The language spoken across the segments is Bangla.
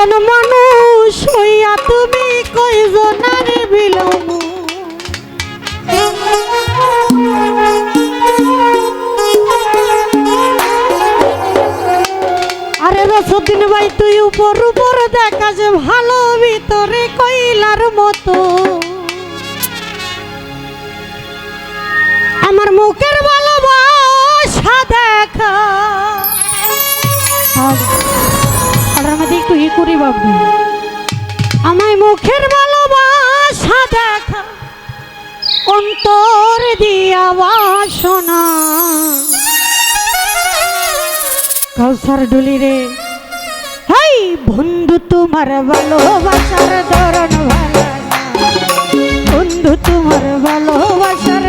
কয়জন মানুষ হইয়া তুমি কয়জনারে আরে রসদিন ভাই, তুই উপর উপর যে ভালো ভিতরে কইলার মতো। বাবু আমায় মুখের ভালোবাসা দেখা, অন্তর দিয়া বাসনা। কাউসার ডুলি রে, হাই বন্ধু তোমার ভালোবাসার ধরন ভালো বন্ধু তোমার ভালোবাসার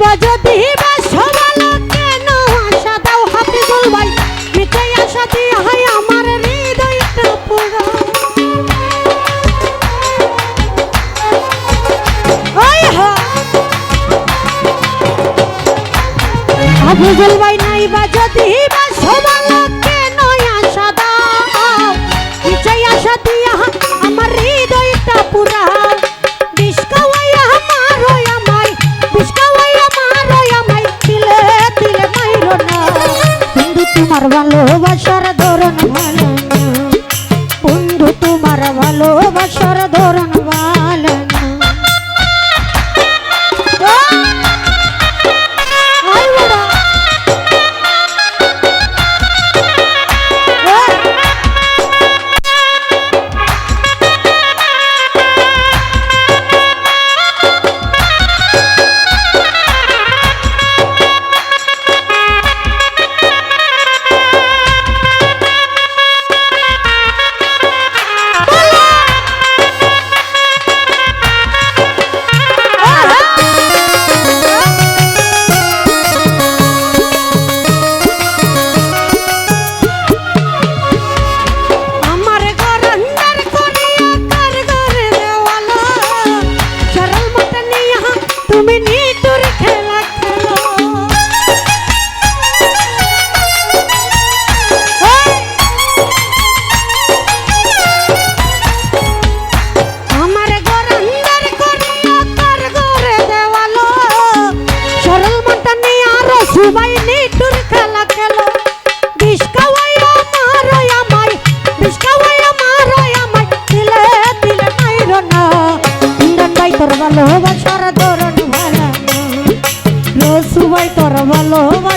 Nueva তোমার ভালোবাসার ধরন ভালোবাসার ধরন ভালো। রসুবাই তোর ভালোবাসা।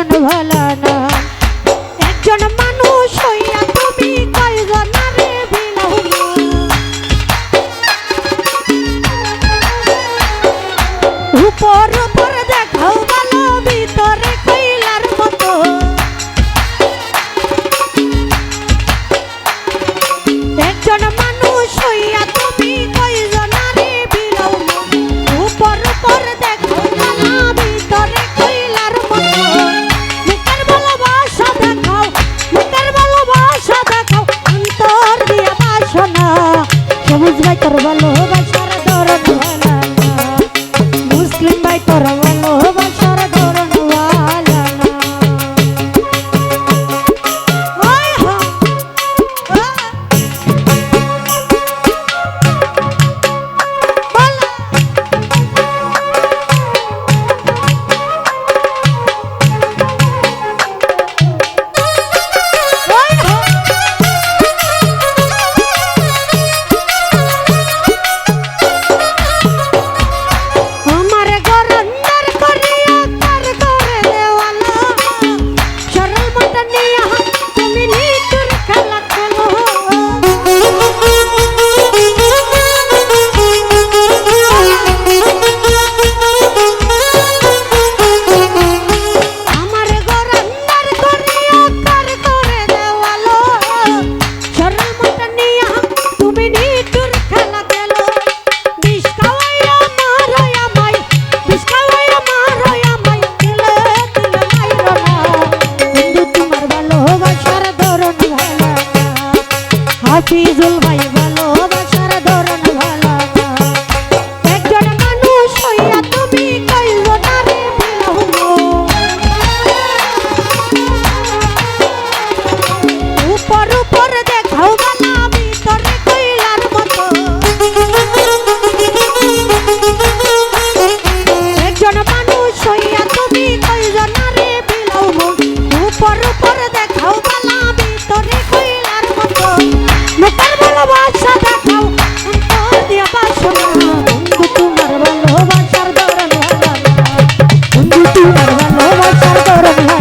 মন ভালো একজন মানুষ হইয়া তুমি কয়জনারে উপর উপর দেখাও হাফিজুল ভাই Lord.